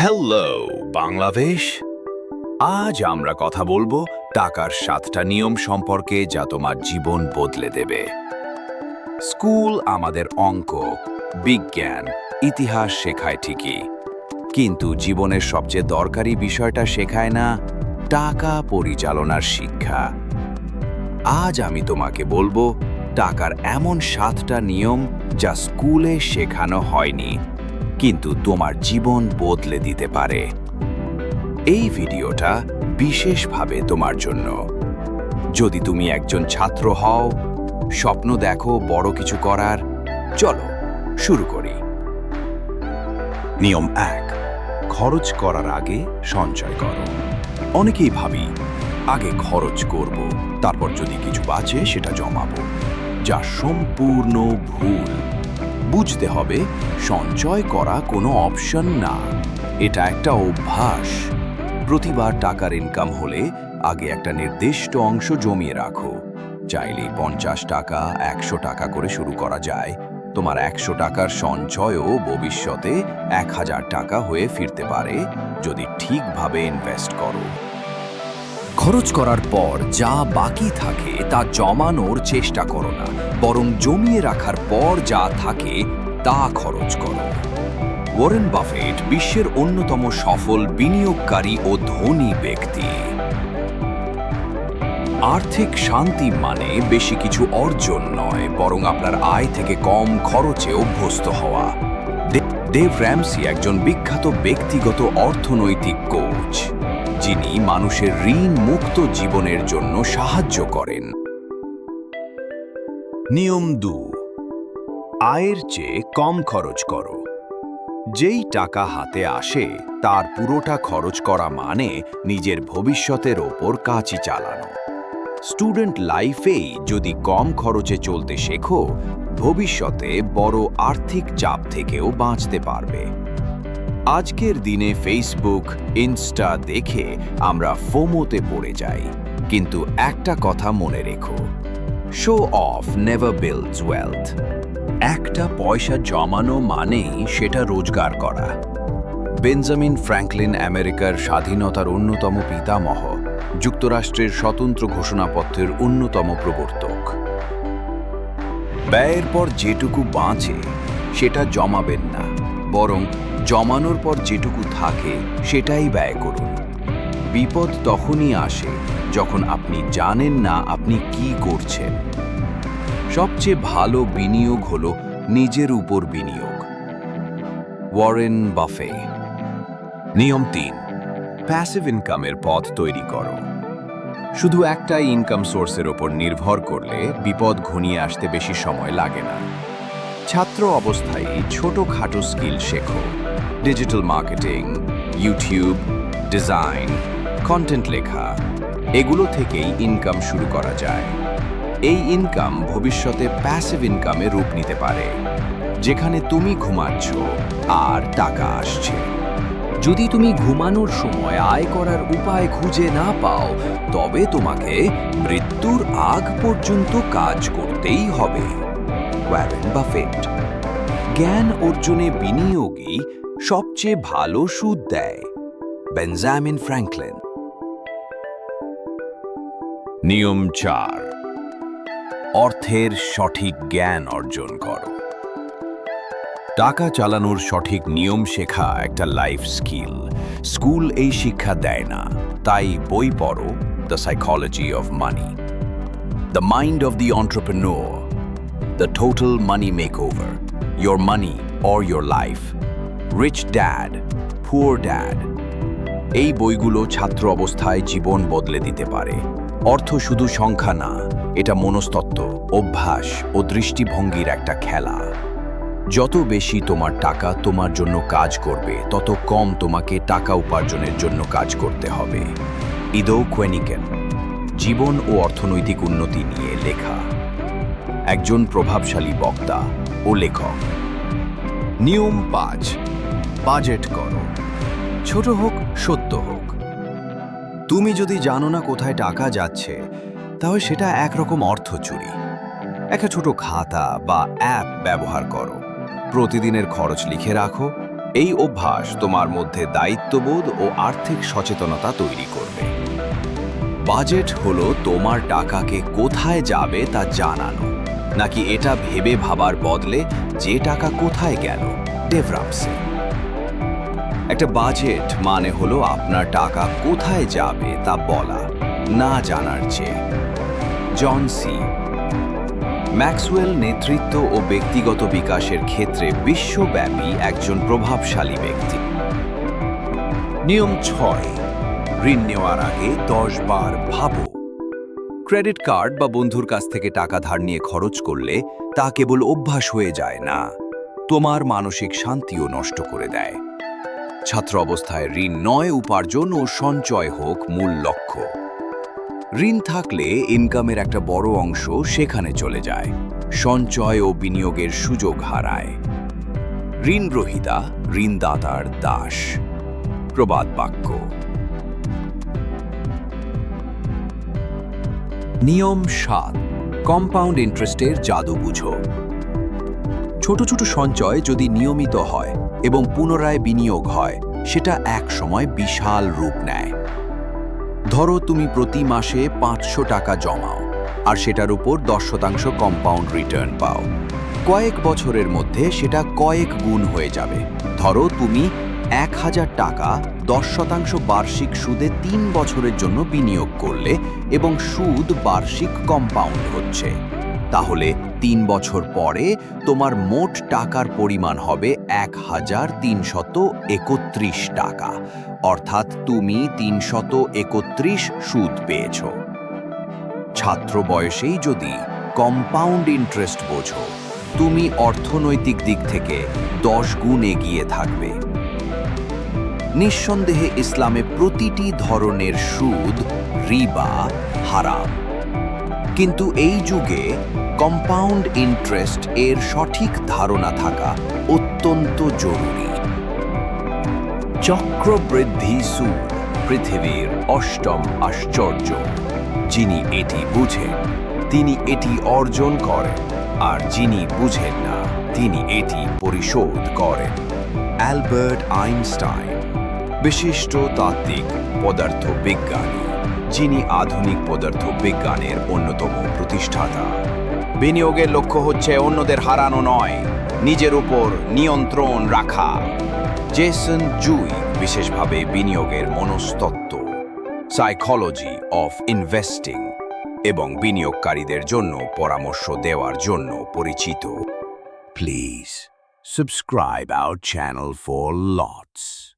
Hello Bangladesh আজ আমরা কথা বলব টাকার সাতটা নিয়ম সম্পর্কে যা তোমার জীবন বদলে দেবে। স্কুল আমাদের অঙ্ক, বিজ্ঞান, ইতিহাস শেখায় ঠিকই। কিন্তু জীবনের সবচেয়ে দরকারি বিষয়টা শেখায় না টাকা পরিচালনার শিক্ষা। আজ আমি তোমাকে বলব টাকার এমন সাতটা নিয়ম যা স্কুলে শেখানো হয়নি। কিন্তু তোমার জীবন বদলে দিতে পারে। এই ভিডিওটা বিশেষভাবে তোমার জন্য। যদি তুমি একজন ছাত্র হও, স্বপ্ন দেখো, বড় কিছু করার, চলো শুরু করি। নিয়ম এক, খরচ করার আগে সঞ্চয় করো। অনেকেই ভাবি, আগে খরচ করব, তারপর যদি কিছু বাঁচে সেটা জমাবো। যা সম্পূর্ণ ভুল। বুঝতে হবে, সঞ্চয় করা কোনো অপশন না। এটা একটা অভ্যাস। প্রতিবার টাকার ইনকাম হলে আগে একটা নির্দিষ্ট অংশ জমিয়ে রাখো। চাইলে পঞ্চাশ টাকা, একশো টাকা করে শুরু করা যায়। তোমার একশো টাকার সঞ্চয়ও ভবিষ্যতে এক হাজার টাকা হয়ে ফিরতে পারে, যদি ঠিকভাবে ইনভেস্ট করো। খরচ করার পর যা বাকি থাকে তা জমানোর চেষ্টা করো না। বরং জমিয়ে রাখার পর যা থাকে তা খরচ করো। ওয়ারেন বাফেট বিশ্বের অন্যতম সফল বিনিয়োগকারী ও ধনী ব্যক্তি। আর্থিক শান্তি মানে বেশি কিছু অর্জন নয়, বরং আপনার আয় থেকে কম খরচে অভ্যস্ত হওয়া। দেভ র্যামসি একজন বিখ্যাত ব্যক্তিগত অর্থনৈতিক কোচ, যিনি মানুষের ঋণ মুক্ত জীবনের জন্য সাহায্য করেন। নিয়ম দু। আয়ের চেয়ে কম খরচ করো। যেই টাকা হাতে আসে, তার পুরোটা খরচ করা মানে নিজের ভবিষ্যতের ওপর কাঁচি চালানো। স্টুডেন্ট লাইফেই যদি কম খরচে চলতে শেখো, ভবিষ্যতে বড় আর্থিক চাপ থেকেও বাঁচতে পারবে। আজকের দিনে ফেসবুক ইনস্টা দেখে আমরা ফোমোতে পড়ে যাই। কিন্তু একটা কথা মনে রেখো show off never builds wealth একটা পয়সা জমানো মানেই সেটা রোজগার করা। বেঞ্জামিন ফ্র্যাঙ্কলিন আমেরিকার স্বাধীনতার অন্যতম পিতামহ, যুক্তরাষ্ট্রের স্বতন্ত্র ঘোষণাপত্রের অন্যতম প্রবর্তক। ব্যয়ের পর যেটুকু বাঁচে, সেটা জমাবেন না। বরং জমানোর পর যেটুকু থাকে, সেটাই ব্যয় করুন। বিপদ তখনই আসে যখন আপনি জানেন না আপনি কি করছেন। সবচেয়ে ভালো বিনিয়োগ হল নিজের উপর বিনিয়োগ। Warren Buffett. নিয়ম তিন প্যাসিভ ইনকামের পথ তৈরি করো। শুধু একটাই ইনকাম সোর্সের ওপর নির্ভর করলে বিপদ ঘনিয়ে আসতে বেশি সময় লাগে না। ছাত্র অবস্থায় ছোটখাটো স্কিল শেখো। Digital marketing YouTube design content লেখা, এগুলো থেকেই ইনকাম শুরু করা যায়। এই ইনকাম ভবিষ্যতে প্যাসিভ ইনকামে রূপ নিতে পারে, যেখানে তুমি ঘুমাচ্ছ আর টাকা আসছে। যদি তুমি ঘুমানোর সময় আয় করার উপায় খুঁজে না পাও, তবে তোমাকে মৃত্যুর আগ পর্যন্ত কাজ করতেই হবে। বাফেট জ্ঞান অর্জনে বিনিয়োগই সবচেয়ে ভালো সুদ দেয়। বেঞ্জামিন ফ্র্যাঙ্কলিন নিয়ম চার। অর্থের সঠিক জ্ঞান অর্জন করো। টাকা চালানোর সঠিক নিয়ম শেখা একটা লাইফ স্কিল স্কুল এই শিক্ষা দেয় না তাই বই পড়ো the psychology of money the mind of the entrepreneur The Total Money Makeover Your Money or Your Life Rich Dad, Poor Dad এই বইগুলো ছাত্র অবস্থায় জীবন বদলে দিতে পারে। অর্থ শুধু সংখ্যা না, এটা মনস্তত্ত্ব, অভ্যাস ও দৃষ্টিভঙ্গির একটা খেলা। যত বেশি তোমার টাকা তোমার জন্য কাজ করবে, তত কম তোমাকে টাকা উপার্জনের জন্য কাজ করতে হবে। ইদো কোয়েনিকেন জীবন ও অর্থনৈতিক উন্নতি নিয়ে লেখা। একজন প্রভাবশালী বক্তা ও লেখক। নিয়ম পাঁচ, বাজেট করো। ছোট হোক, সত্য হোক। তুমি যদি জানো না কোথায় টাকা যাচ্ছে, তাহলে সেটা একরকম অর্থ চুরি। একটা ছোট খাতা বা অ্যাপ ব্যবহার করো। প্রতিদিনের খরচ লিখে রাখো। এই অভ্যাস তোমার মধ্যে দায়িত্ববোধ ও আর্থিক সচেতনতা তৈরি করবে। বাজেট হলো তোমার টাকাকে কোথায় যাবে তা জানানো। নাকি এটা ভেবে ভাবার বদলে যে টাকা কোথায় গেল, ডেভরামসে। একটা বাজেট মানে হলো আপনার টাকা কোথায় যাবে তা বলা, না জানার চেয়ে। জন সি। ম্যাক্সওয়েল নেতৃত্ব ও ব্যক্তিগত বিকাশের ক্ষেত্রে বিশ্বব্যাপী একজন প্রভাবশালী ব্যক্তি। নিয়ম ছয়, ঋণ নেওয়ার আগে দশ বার ভাবো। ক্রেডিট কার্ড বা বন্ধুর কাছ থেকে টাকা ধার নিয়ে খরচ করলে তা কেবল অভ্যাস হয়ে যায় না, তোমার মানসিক শান্তিও নষ্ট করে দেয়। ছাত্র অবস্থায় ঋণ নয়, উপার্জন ও সঞ্চয় হোক মূল লক্ষ্য। ঋণ থাকলে ইনকামের একটা বড় অংশ সেখানে চলে যায়। সঞ্চয় ও বিনিয়োগের সুযোগ হারায়। ঋণ ঋণগ্রহিতা, ঋণদাতার দাস। প্রবাদ বাক্য। নিয়ম সাত। কম্পাউন্ড ইন্টারেস্টের জাদু বুঝো ছোট ছোট সঞ্চয় যদি নিয়মিত হয় এবং পুনরায় বিনিয়োগ হয়, সেটা এক সময় বিশাল রূপ নেয়। ধরো তুমি প্রতি মাসে পাঁচশো টাকা জমাও, আর সেটার উপর দশ শতাংশ কম্পাউন্ড রিটার্ন পাও। কয়েক বছরের মধ্যে সেটা কয়েক গুণ হয়ে যাবে। ধরো তুমি এক হাজার টাকা দশ শতাংশ বার্ষিক সুদে তিন বছরের জন্য বিনিয়োগ করলে এবং সুদ বার্ষিক কম্পাউন্ড হচ্ছে। তাহলে তিন বছর পরে তোমার মোট টাকার পরিমাণ হবে এক হাজার তিনশত একত্রিশ টাকা। অর্থাৎ তুমি তিনশত একত্রিশ সুদ পেয়েছ। ছাত্র বয়সেই যদি কম্পাউন্ড ইন্টারেস্ট বোঝো, তুমি অর্থনৈতিক দিক থেকে দশ গুণ এগিয়ে থাকবে। নিঃসন্দেহে ইসলামে প্রতিটি ধরনের সুদ, রিবা, হারাম। কিন্তু এই যুগে কম্পাউন্ড ইন্টারেস্ট এর সঠিক ধারণা থাকা অত্যন্ত জরুরি। চক্রবৃদ্ধি সুদ পৃথিবীর অষ্টম আশ্চর্য। যিনি এটি বুঝেন, তিনি এটি অর্জন করেন, আর যিনি বুঝেন না, তিনি এটি পরিশোধ করেন। অ্যালবার্ট আইনস্টাইন, বিশিষ্ট তাত্ত্বিক পদার্থ বিজ্ঞানী যিনি আধুনিক পদার্থ বিজ্ঞানের অন্যতম প্রতিষ্ঠাতা। বিনিয়োগের লক্ষ্য হচ্ছে অন্যদের হারানো নয়, নিজের উপর নিয়ন্ত্রণ রাখা। জেসন জুই, বিশেষভাবে বিনিয়োগের মনস্তত্ত্ব। সাইকোলজি অফ ইনভেস্টিং এবং বিনিয়োগকারীদের জন্য পরামর্শ দেওয়ার জন্য পরিচিত। Please subscribe our channel for lots